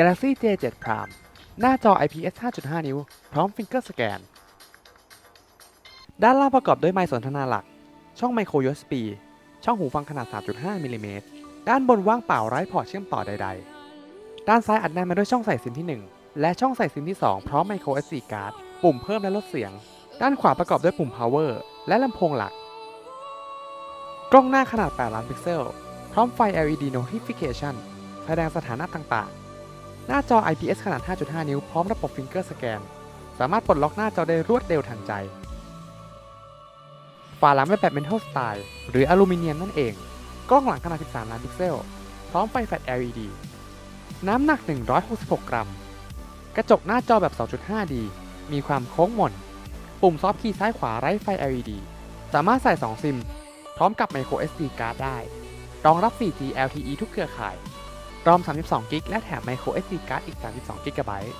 Galaxy J7 Prime หน้าจอ IPS 5.5 นิ้ว พร้อมฟิงเกอร์สแกน ด้านล่างประกอบด้วยไมค์สนทนาหลัก ช่องไมโคร USB ช่องหูฟังขนาด 3.5 มิลลิเมตร ด้านบนว่างเปล่าไร้พอร์ตเชื่อมต่อใด ๆ ด้านซ้ายอัดแน่นมาด้วยช่องใส่ซิมที่ 1 และช่องใส่ซิมที่ 2 พร้อมไมโคร SD card ปุ่มเพิ่มและลดเสียง ด้านขวาประกอบด้วยปุ่ม power และลำโพงหลัก กล้องหน้าขนาด 8 ล้านพิกเซล พร้อมไฟ LED notification แสดงสถานะต่างๆ หน้าจอ IPS ขนาด 5.5 นิ้ว พร้อมระบบฟิงเกอร์สแกน สามารถปลดล็อกหน้าจอได้รวดเร็วทันใจ ฝาหลังเป็นแบบ Metal Style หรืออลูมิเนียมนั่นเอง กล้องหลังขนาด 13 ล้านพิกเซล พร้อมไฟแฟลช LED น้ำหนัก 166 กรัม กระจกหน้าจอแบบ 2.5D มีความโค้งมน ปุ่มซอฟต์คีย์ซ้ายขวาไร้ไฟ LED สามารถใส่ 2 ซิม พร้อมกับ micro SD card ได้ รองรับ 4G LTE ทุกเครือข่าย รอม 32 กิก และแถม micro SD card อีก 32 กิกะไบต์